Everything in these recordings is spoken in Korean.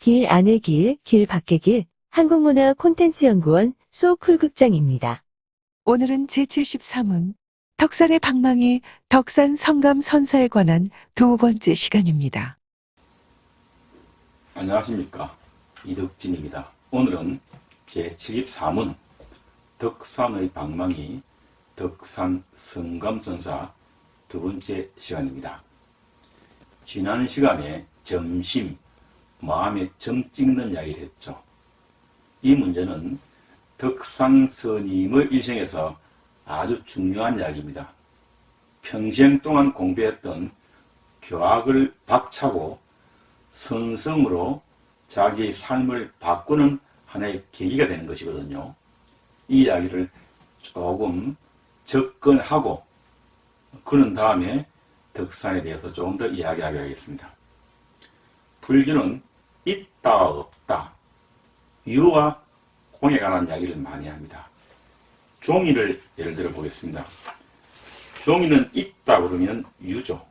길 안의 길, 길 밖의 길, 한국문화 콘텐츠연구원 소쿨극장입니다. 오늘은 제73문 덕산의 방망이 덕산 성감 선사에 관한 두 번째 시간입니다. 안녕하십니까. 이덕진입니다. 오늘은 제74문 덕산의 방망이 덕산 성감 선사 두 번째 시간입니다. 지난 시간에 점심 마음에 점 찍는 이야기를 했죠. 이 문제는 덕산 스님의 일생에서 아주 중요한 이야기입니다. 평생 동안 공부했던 교학을 박차고 선성으로 자기의 삶을 바꾸는 하나의 계기가 되는 것이거든요. 이 이야기를 조금 접근하고 그런 다음에 덕산에 대해서 조금 더 이야기하게 하겠습니다. 불교는 있다 없다 유와 공에 관한 이야기를 많이 합니다. 종이를 예를 들어 보겠습니다. 종이는 있다 그러면 유죠.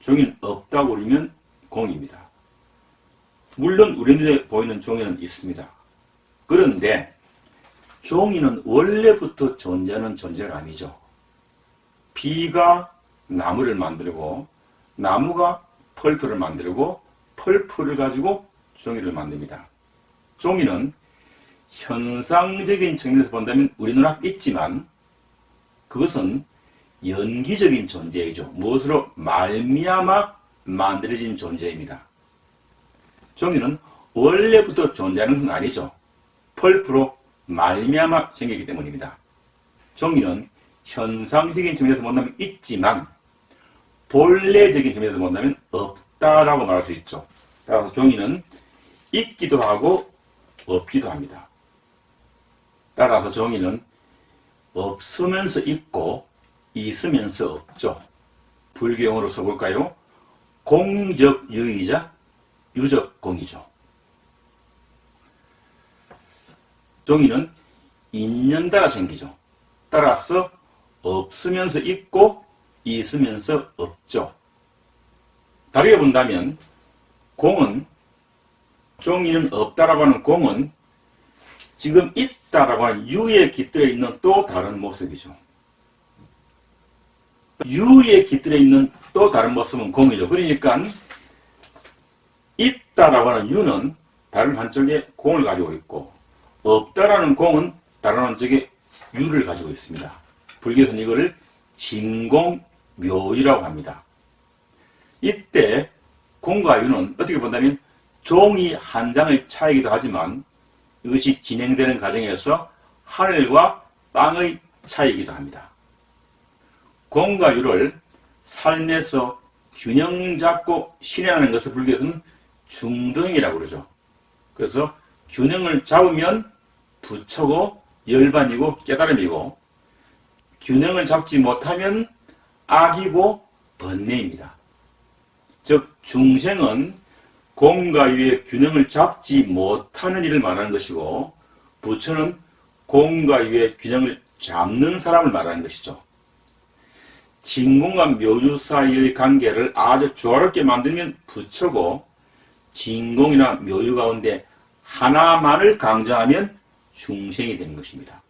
종이는 없다 그러면 공입니다. 물론 우리 눈에 보이는 종이는 있습니다. 그런데 종이는 원래부터 존재하는 존재가 아니죠. 비가 나무를 만들고 나무가 펄프를 만들고 펄프를 가지고 종이를 만듭니다. 종이는 현상적인 측면에서 본다면 우리 눈앞 있지만 그것은 연기적인 존재이죠. 무엇으로 말미암아 만들어진 존재입니다. 종이는 원래부터 존재하는 것은 아니죠. 펄프로 말미암아 생기기 때문입니다. 종이는 현상적인 측면에서 본다면 있지만 본래적인 측면에서 본다면 없다라고 말할 수 있죠. 따라서 종이는 있기도 하고 없기도 합니다. 따라서 종이는 없으면서 있고 있으면서 없죠. 불교용어로 써볼까요? 공적 유의자 유적 공이죠. 종이는 있는 따라 생기죠. 따라서 없으면서 있고 있으면서 없죠. 다르게 본다면 공은 종이는 없다라고 하는 공은 지금 있다라고 하는 유에 깃들어 있는 또 다른 모습이죠. 유에 깃들어 있는 또 다른 모습은 공이죠. 그러니까 있다라고 하는 유는 다른 한쪽에 공을 가지고 있고 없다라는 공은 다른 한쪽에 유를 가지고 있습니다. 불교에서는 이거를 진공묘유라고 합니다. 이때 공과 유는 어떻게 본다면 종이 한 장의 차이기도 하지만 이것이 진행되는 과정에서 하늘과 땅의 차이이기도 합니다. 공과 유를 삶에서 균형 잡고 실현하는 것을 불교에서는 중등이라고 그러죠. 그래서 균형을 잡으면 부처고 열반이고 깨달음이고 균형을 잡지 못하면 악이고 번뇌입니다. 즉 중생은 공과 유의 균형을 잡지 못하는 일을 말하는 것이고 부처는 공과 유의 균형을 잡는 사람을 말하는 것이죠. 진공과 묘유 사이의 관계를 아주 조화롭게 만들면 부처고 진공이나 묘유 가운데 하나만을 강조하면 중생이 되는 것입니다.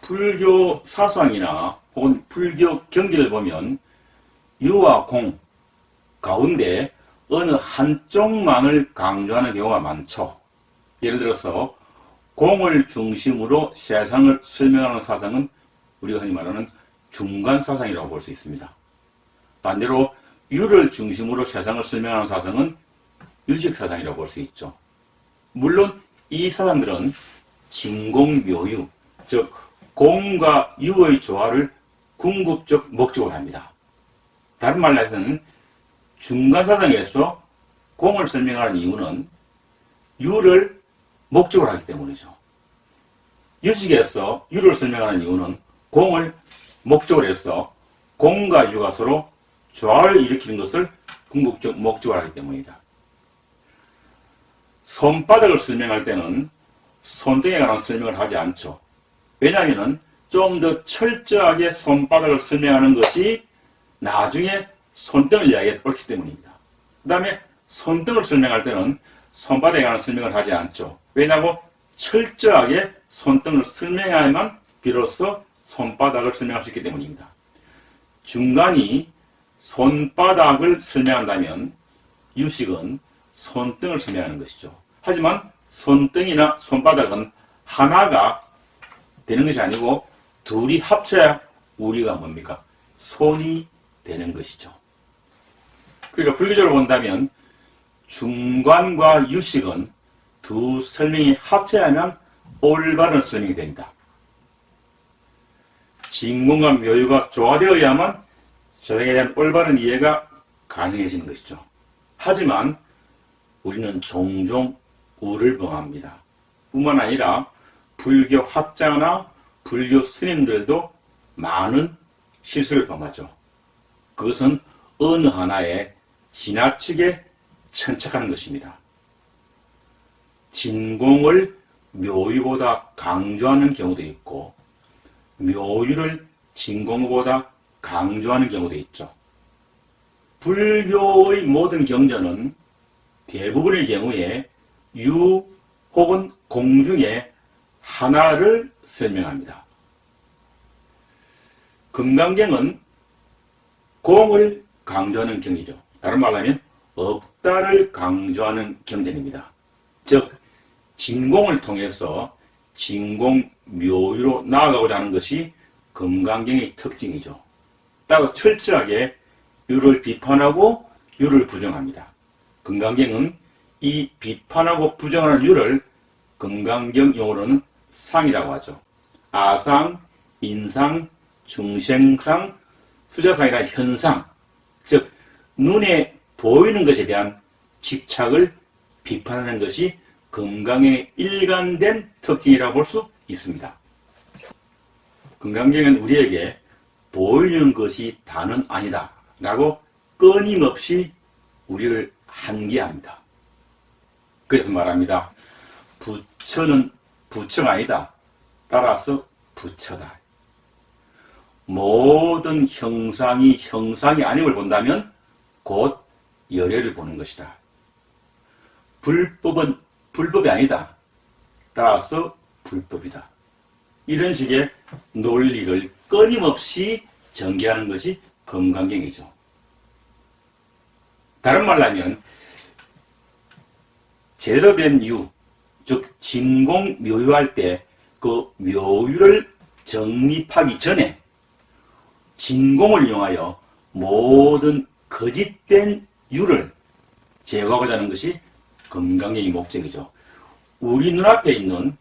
불교 사상이나 혹은 불교 경지를 보면 유와 공 가운데 어느 한쪽만을 강조하는 경우가 많죠. 예를 들어서 공을 중심으로 세상을 설명하는 사상은 우리가 흔히 말하는 중간 사상이라고 볼 수 있습니다. 반대로 유를 중심으로 세상을 설명하는 사상은 유식 사상이라고 볼 수 있죠. 물론 이 사상들은 진공묘유, 즉 공과 유의 조화를 궁극적 목적으로 합니다. 다른 말로 해서는 중간 사상에서 공을 설명하는 이유는 유를 목적으로 하기 때문이죠. 유식에서 유를 설명하는 이유는 공을 목적으로 해서 공과 유가 서로 조화를 일으키는 것을 궁극적 목적으로 하기 때문이다. 손바닥을 설명할 때는 손등에 관한 설명을 하지 않죠. 왜냐하면 좀 더 철저하게 손바닥을 설명하는 것이 나중에 손등을 이야기에 옳기 때문입니다. 그 다음에 손등을 설명할 때는 손바닥에 관한 설명을 하지 않죠. 왜냐하면 철저하게 손등을 설명해야만 비로소 손바닥을 설명할 수 있기 때문입니다. 중간이 손바닥을 설명한다면 유식은 손등을 설명하는 것이죠. 하지만 손등이나 손바닥은 하나가 되는 것이 아니고 둘이 합쳐야 우리가 뭡니까? 손이 되는 것이죠. 그러니까 불교적으로 본다면 중관과 유식은 두 설명이 합쳐야만 올바른 설명이 됩니다. 진공과 묘유가 조화되어야만 저에게 대한 올바른 이해가 가능해지는 것이죠. 하지만 우리는 종종 우를 범합니다. 뿐만 아니라 불교 학자나 불교 스님들도 많은 실수를 범하죠. 그것은 어느 하나에 지나치게 천착하는 것입니다. 진공을 묘유보다 강조하는 경우도 있고, 묘유를 진공보다 강조하는 경우도 있죠. 불교의 모든 경전은 대부분의 경우에 유 혹은 공 중에 하나를 설명합니다. 금강경은 공을 강조하는 경이죠. 다른 말로 하면 없다를 강조하는 경전입니다. 즉, 진공을 통해서 진공 묘유로 나아가고자 하는 것이 금강경의 특징이죠. 따라 철저하게 유를 비판하고 유를 부정합니다. 금강경은 이 비판하고 부정하는 유를 금강경 용어로는 상이라고 하죠. 아상, 인상, 중생상, 수자상이라는 현상, 즉 눈에 보이는 것에 대한 집착을 비판하는 것이 금강의 일관된 특징이라고 볼 수 있습니다. 금강경은 우리에게 보이는 것이 다는 아니다 라고 끊임없이 우리를 한계합니다. 그래서 말합니다. 부처는 부처가 아니다. 따라서 부처다. 모든 형상이 형상이 아님을 본다면 곧 열애를 보는 것이다. 불법은 불법이 아니다. 따라서 불법이다. 이런 식의 논리를 끊임없이 전개하는 것이 금강경이죠. 다른 말로 하면 제대로 된 유, 즉 진공 묘유할 때 그 묘유를 정립하기 전에 진공을 이용하여 모든 거짓된 유를 제거하고자 하는 것이 금강경의 목적이죠. 우리 눈앞에 있는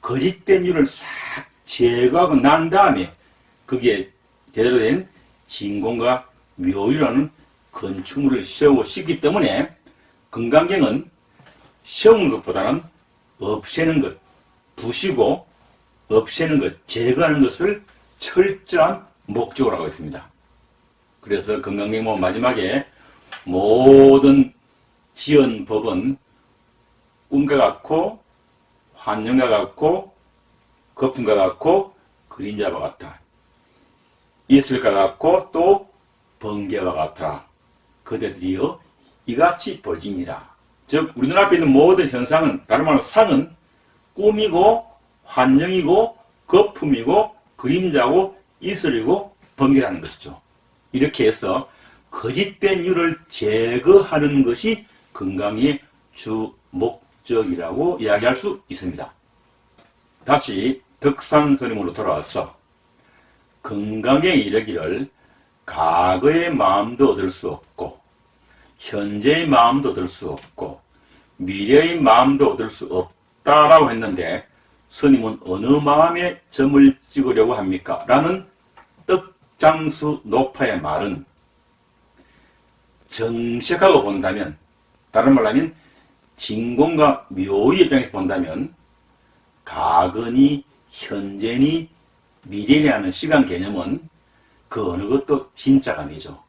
거짓된 유를 싹 제거하고 난 다음에 그게 제대로 된 진공과 묘유라는 건축물을 세우고 싶기 때문에 금강경은 세우는 것보다는 없애는 것, 부시고 없애는 것, 제거하는 것을 철저한 목적으로 하고 있습니다. 그래서 뭐 마지막에 모든 지은 법은 꿈과 같고 환영과 같고 거품과 같고 그림자와 같다. 있을과 같고 또 번개와 같더라. 그대들이여 이같이 벌지니라. 즉 우리 눈앞에 있는 모든 현상은 다른 말로 상은 꿈이고 환영이고 거품이고 그림자고 이슬이고 번개라는 것이죠. 이렇게 해서 거짓된 유를 제거하는 것이 건강의 주 목적이라고 이야기할 수 있습니다. 다시 덕산스님으로 돌아와서 건강에 이르기를 과거의 마음도 얻을 수 없고 현재의 마음도 얻을 수 없고 미래의 마음도 얻을 수 없다라고 했는데 스님은 어느 마음에 점을 찍으려고 합니까? 라는 떡 장수 노파의 말은 정식하고 본다면 다른 말로 하면 진공과 묘의 입장에서 본다면 가근이 현재니 미래니 하는 시간 개념은 그 어느 것도 진짜가 아니죠.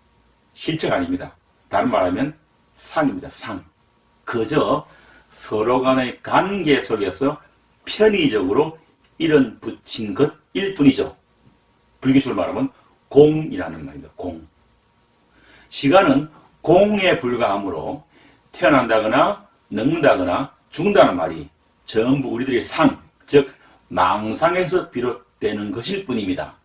실체가 아닙니다. 다른 말하면 상입니다. 상. 그저 서로 간의 관계 속에서 편의적으로 이런 붙인 것일 뿐이죠. 불기술로 말하면 공이라는 말입니다. 공. 시간은 공에 불과하므로 태어난다거나 늙는다거나 죽는다는 말이 전부 우리들의 상, 즉 망상에서 비롯되는 것일 뿐입니다.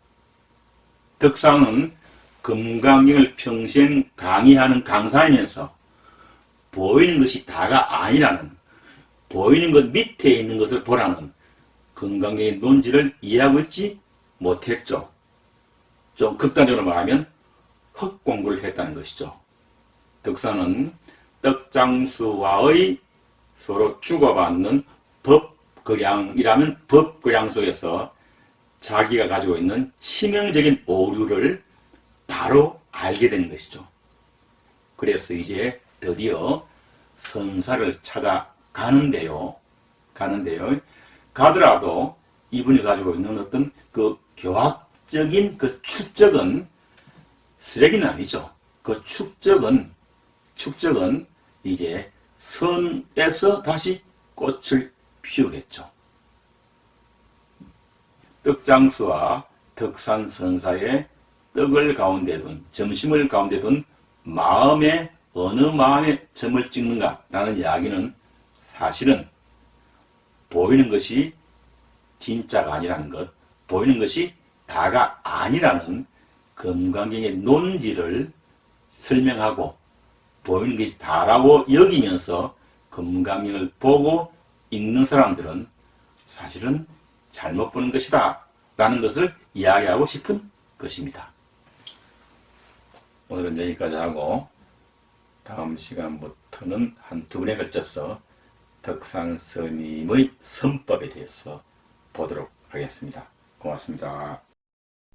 덕상은 금강경을 평생 강의하는 강사이면서 보이는 것이 다가 아니라는 보이는 것 밑에 있는 것을 보라는 금강경의 논지를 이해하고 있지 못했죠. 좀 극단적으로 말하면 헛 공부를 했다는 것이죠. 덕사는 떡장수와의 서로 주고받는 법거량이라면 법거량 속에서 자기가 가지고 있는 치명적인 오류를 바로 알게 되는 것이죠. 그래서 이제 드디어 선사를 찾아가는데요. 가는데요. 가더라도 이분이 가지고 있는 어떤 그 교학 적인 그 축적은 쓰레기는 아니죠. 그 축적은 축적은 이제 선에서 다시 꽃을 피우겠죠. 떡장수와 덕산선사의 떡을 가운데 둔, 점심을 가운데 둔 마음에 어느 마음에 점을 찍는가라는 이야기는 사실은 보이는 것이 진짜가 아니라는 것, 보이는 것이 다가 아니라는 건강경의 논지를 설명하고 보이는 것이 다라고 여기면서 건강경을 보고 읽는 사람들은 사실은 잘못 보는 것이다 라는 것을 이야기하고 싶은 것입니다. 오늘은 여기까지 하고 다음 시간부터는 한두 번에 걸쳐서 덕산 스님의 선법에 대해서 보도록 하겠습니다. 고맙습니다.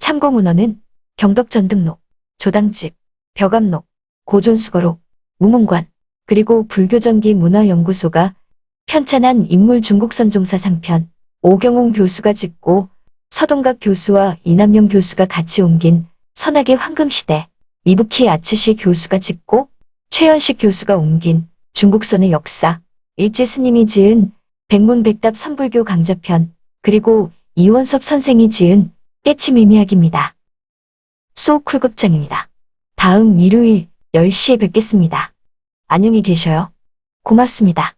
참고 문헌은 경덕전등록, 조당집, 벽암록, 고존수거록, 무문관, 그리고 불교전기 문화연구소가 편찬한 인물 중국선 종사 상편, 오경홍 교수가 짓고 서동각 교수와 이남용 교수가 같이 옮긴 선악의 황금시대, 이부키 아츠시 교수가 짓고 최연식 교수가 옮긴 중국선의 역사, 일제 스님이 지은 백문백답 선불교 강좌편, 그리고 이원섭 선생이 지은 깨치미미학입니다. 소쿨극장입니다. 다음 일요일 10시에 뵙겠습니다. 안녕히 계셔요. 고맙습니다.